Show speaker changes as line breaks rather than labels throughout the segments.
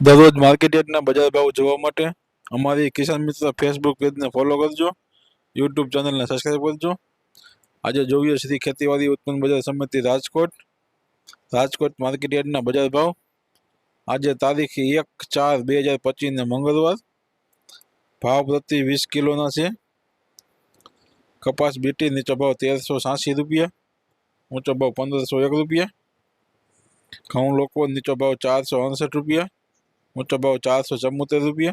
દરરોજ માર્કેટ યાર્ડના બજાર ભાવ જોવા માટે અમારી કિસાન મિત્ર ફેસબુક પેજને ફોલો કરજો યુટ્યુબ ચેનલને સબસ્ક્રાઈબ કરજો આજે જોઈએ શ્રી ખેતીવાડી ઉત્પન્ન બજાર સમિતિ રાજકોટ રાજકોટ માર્કેટ યાર્ડના બજાર ભાવ આજે તારીખ એક ચાર બે હજાર પચીસને મંગળવાર ભાવ પ્રતિ વીસ કિલોના છે કપાસ બીટી નીચો ભાવ તેરસો સાસી રૂપિયા ઊંચો ભાવ પંદરસો એક રૂપિયા ઘઉં લોકો નીચો ભાવ ચારસો અડસઠ રૂપિયા चबाओ चार सौ चमूतर रुपये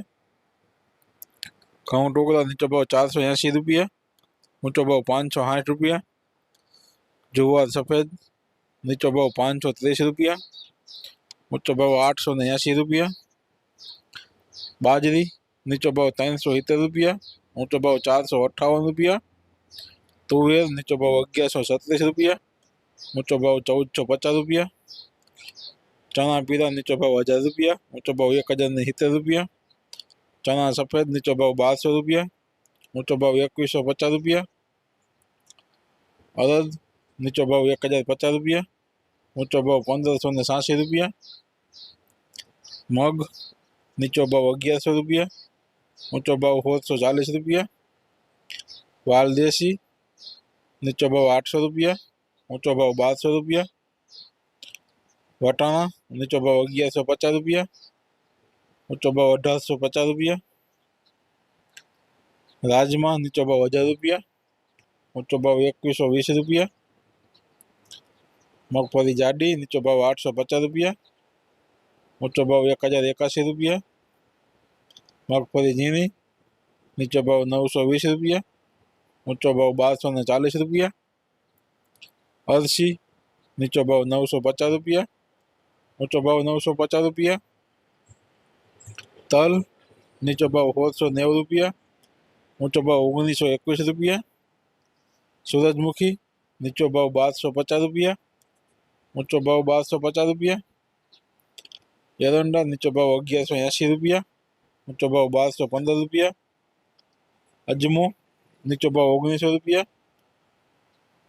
घऊँ टोकरा चबाओ चार सौ यासी रुपये ऊँचो भाव पाँच सौ साठ रुपया जुआर सफ़ेद नीचो भाव पाँच सौ तीस रुपया ऊँचो भाव आठ सौ नयासी रुपया बाजरी नीचो भाव तीन सौ इतर रुपया ऊँचो भाव चार सौ अट्ठावन रुपया तुवेर नीचो भाव अगियार सौ सत्तीस रुपया ऊँचो भाव चौदह सौ पचास रुपया चना पीला नीचो भाव हज़ार रुपया ऊँचो भाव एक हज़ार ने सीतेर रुपया चना सफ़ेद नीचो भाव बार सौ रुपया ऊँचो भाव एक सौ पचास रुपया अरद नीचो भाव एक हज़ार पचास रुपया ऊँचो भाव पंद्रह सौ ने सासी रुपया मग नीचो भाव अगियार सौ रुपया ऊँचो भाव होर सौ चालीस रुपया वाल देसी नीचो भाव आठ सौ रुपया ऊँचो भाव बार सौ रुपया વટાણા નીચો ભાવ અગિયારસો પચાસ રૂપિયા ઊંચો ભાવ અઢારસો પચાસ રૂપિયા રાજમા નીચો ભાવ હજાર રૂપિયા ઊંચો ભાવ એકવીસો વીસ રૂપિયા મગફળી જાડી નીચો ભાવ આઠસો પચાસ રૂપિયા ઊંચો ભાવ એક હજાર એકાસી રૂપિયા મગફળી ઝીણી નીચો ભાવ નવસો વીસ રૂપિયા ઊંચો ભાવ બારસો ને ચાલીસ રૂપિયા અરસી નીચો ભાવ નવસો પચાસ રૂપિયા ઊંચો ભાવ નવસો પચાસ રૂપિયા તલ નીચો ભાવ સોળસો નેવું રૂપિયા ઊંચો ભાવ ઓગણીસો એકવીસ રૂપિયા સૂરજમુખી નીચો ભાવ બારસો પચાસ રૂપિયા ઊંચો ભાવ બારસો પચાસ રૂપિયા એરંડા નીચો ભાવ અગિયારસો એંશી રૂપિયા ઊંચો ભાવ બારસો પંદર રૂપિયા અજમો નીચો ભાવ ઓગણીસો રૂપિયા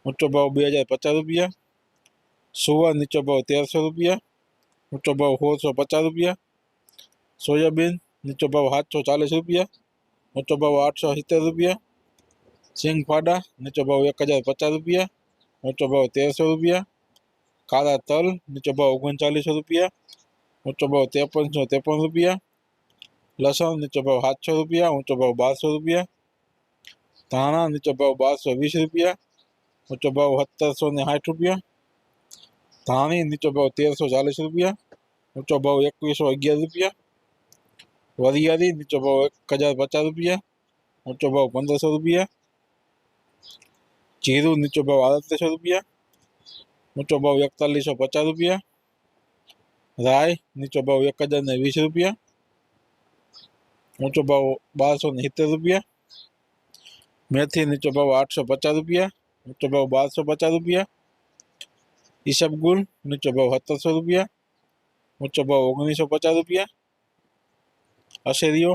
ઊંચો ભાવ બે હજાર પચાસ રૂપિયા સુવા નીચો ભાવ તેરસો રૂપિયા ઊંચો ભાવ સોળસો પચાસ રૂપિયા સોયાબીન નીચો ભાવ સાતસો ચાલીસ રૂપિયા ઊંચો ભાવ આઠસો સિત્તેર રૂપિયા સિંગ ફાડા નીચો ભાવ એક હજાર પચાસ રૂપિયા ઊંચો ભાવ તેરસો રૂપિયા કાળા તલ નીચો ભાવ ઓગણચાલીસો રૂપિયા ઊંચો ભાવ ત્રેપનસો ત્રેપન રૂપિયા લસણ નીચો ભાવ સાતસો રૂપિયા ઊંચો ભાવ બારસો રૂપિયા ધાણા નીચો ભાવ બારસો વીસ રૂપિયા ઊંચો ભાવ સત્તરસો ને સાઠ રૂપિયા ધાણી નીચો ભાવ તેરસો ચાલીસ રૂપિયા ઊંચો ભાવ એકવીસો અગિયાર રૂપિયા વરિયાળી નીચો ભાવ એક હજાર પચાસ રૂપિયા ઊંચો ભાવ પંદરસો રૂપિયા જીરું નીચો ભાવ આડત્રીસો રૂપિયા ઊંચો ભાવ એકતાલીસો પચાસ રૂપિયા રાય નીચો ભાવ એક હજાર ને વીસ રૂપિયા ઊંચો ભાવ બારસો ને સિત્તેર રૂપિયા મેથી નીચો ભાવ આઠસો પચાસ રૂપિયા ઊંચો ભાવ બારસો પચાસ રૂપિયા ઈસબગુલ નીચો ભાવ સત્તરસો રૂપિયા ઊંચો ભાવ ઓગણીસો પચાસ રૂપિયા અશેરીઓ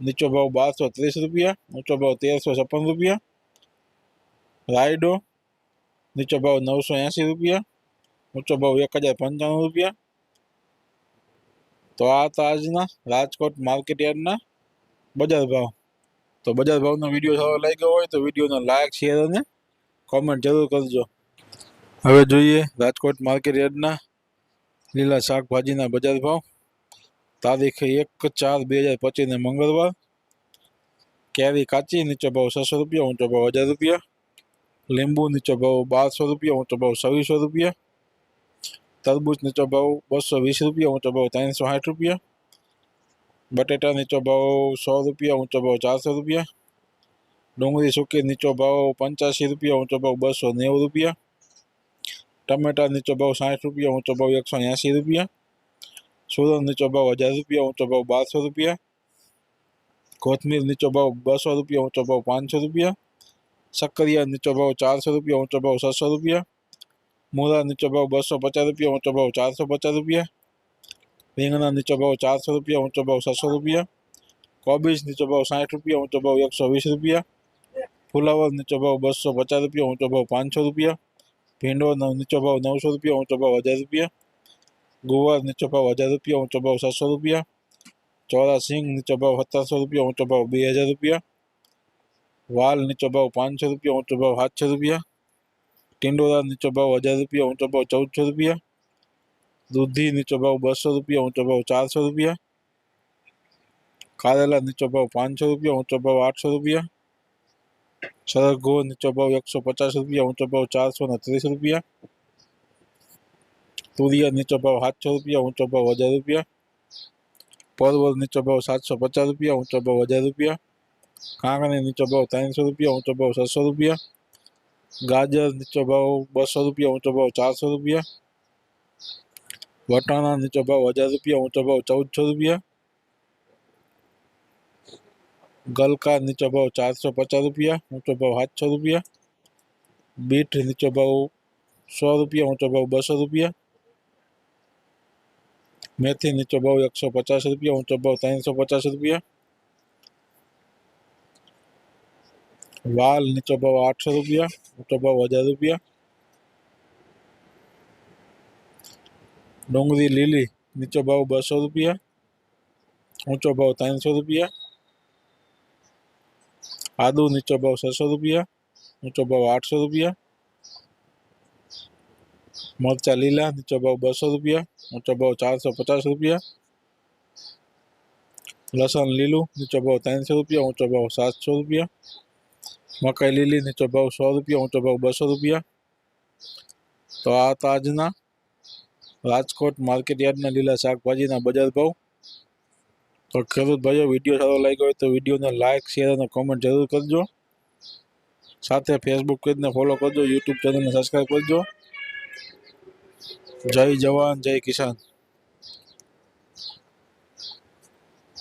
નીચો ભાવ બારસો ત્રીસ રૂપિયા ઊંચો ભાવ તેરસો છપ્પન રૂપિયા રાયડો નીચો ભાવ નવસો એંશી રૂપિયા ઊંચો ભાવ એક હજાર પંચાણું રૂપિયા તો આ હતા આજના રાજકોટ માર્કેટ યાર્ડના બજાર ભાવ તો બજાર ભાવનો વિડીયો સારો લાગ્યો હોય તો વિડીયોને લાઈક શેર અને કોમેન્ટ જરૂર કરજો હવે જોઈએ રાજકોટ માર્કેટ યાર્ડના લીલા શાકભાજીના બજાર ભાવ તારીખ એક ચાર બે હજાર પચીસને મંગળવાર કેરી કાચી નીચો ભાવ છસો રૂપિયા ઊંચો ભાવ હજાર રૂપિયા લીંબુ નીચો ભાવ બારસો રૂપિયા ઊંચો ભાવ છવ્વીસો રૂપિયા તરબૂચ નીચો ભાવ બસો વીસ રૂપિયા ઊંચો ભાવ ત્રણસો સાઠ રૂપિયા બટેટા નીચો ભાવ સો રૂપિયા ઊંચો ભાવ ચારસો રૂપિયા ડુંગળી સૂકી નીચો ભાવ પંચ્યાસી રૂપિયા ઊંચો ભાવ બસો નેવું રૂપિયા ટમેટા નીચો ભાવ સાઠ રૂપિયા ઊંચો ભાવ એકસો એંશી રૂપિયા સુરત નીચો ભાવ હજાર રૂપિયા ઊંચો ભાવ બારસો રૂપિયા કોથમીર નીચો ભાવ બસો રૂપિયા ઊંચો ભાવ પાંચસો રૂપિયા શક્કરિયા નીચો ભાવ ચારસો રૂપિયા ઊંચો ભાવ છસો રૂપિયા મૂળા નીચો ભાવ બસો પચાસ રૂપિયા ઊંચો ભાવ ચારસો પચાસ રૂપિયા રીંગણા નીચો ભાવ ચારસો રૂપિયા ઊંચો ભાવ છસો રૂપિયા કોબીજ નીચો ભાવ સાઠ રૂપિયા ઊંચો ભાવ એકસો વીસ રૂપિયા ફુલાવર નીચો ભાવ બસો પચાસ રૂપિયા ઊંચો ભાવ પાંચસો રૂપિયા ભીંડો ન- નીચો ભાવ નવસો રૂપિયા ઊંચો ભાવ હજાર રૂપિયા ગુવાર નીચો ભાવ હજાર રૂપિયા ઊંચો ભાવ સાતસો રૂપિયા ચોરા સિંગ નીચો ભાવ સત્તરસો રૂપિયા ઊંચો ભાવ બે હજાર રૂપિયા વાલ નીચો ભાવ પાંચસો રૂપિયા ઊંચો ભાવ સાતસો રૂપિયા ટિંડોરા નીચો ભાવ હજાર રૂપિયા ઊંચો ભાવ ચૌદસો રૂપિયા દૂધી નીચો ભાવ બસો રૂપિયા ઊંચો ભાવ ચારસો રૂપિયા કારેલા નીચો ભાવ પાંચસો રૂપિયા ઊંચો ભાવ આઠસો રૂપિયા સરગવો નીચો ભાવ એકસો પચાસ રૂપિયા ઊંચો ભાવ ચારસો ને ત્રીસ રૂપિયા તુરિયા નીચો ભાવ સાતસો રૂપિયા ઊંચો ભાવ હજાર રૂપિયા પરવળ નીચો ભાવ સાતસો પચાસ રૂપિયા ઊંચો ભાવ હજાર રૂપિયા કાંકણી નીચો ભાવ ત્રણસો રૂપિયા ઊંચો ભાવ છસો રૂપિયા ગાજર નીચો ભાવ બસો રૂપિયા ઊંચો ભાવ ચારસો રૂપિયા વટાણા નીચો ભાવ હજાર રૂપિયા ઊંચો ભાવ ચૌદસો રૂપિયા ગલકા નીચો ભાવ ચારસો પચાસ રૂપિયા ઊંચો ભાવ સાતસો રૂપિયા બીટ નીચો ભાવ સો રૂપિયા ઊંચો ભાવ બસો રૂપિયા મેથી નીચો ભાવ એકસો પચાસ રૂપિયા ઊંચો ભાવ ત્રણસો પચાસ રૂપિયા વાલ નીચો ભાવ આઠસો રૂપિયા ઊંચો ભાવ હજાર રૂપિયા ડુંગળી લીલી નીચો ભાવ બસો રૂપિયા ઊંચો ભાવ ત્રણસો રૂપિયા આદુ નીચો ભાવ છસો રૂપિયા ઊંચો ભાવ આઠસો રૂપિયા મરચા લીલા નીચો ભાવ બસો રૂપિયા ઊંચો ભાવ ચારસો પચાસ રૂપિયા લસણ લીલું નીચો ભાવ ત્રણસો રૂપિયા ઊંચો ભાવ સાતસો રૂપિયા મકાઈ લીલી નીચો ભાવ સો રૂપિયા ઊંચો ભાવ બસો રૂપિયા તો આ હતા આજના રાજકોટ માર્કેટ યાર્ડના લીલા શાકભાજીના બજાર ભાવ તો ખેડૂત ભાઈઓ, વીડિયો સારો લાગ્યો હોય તો વિડીયોને લાઇક શેર અને કોમેન્ટ જરૂર કરજો. સાથે ફેસબુક પેજને ફોલો કરજો યુટ્યુબ ચેનલને સબસ્ક્રાઈબ કરજો. જય જવાન, જય કિસાન.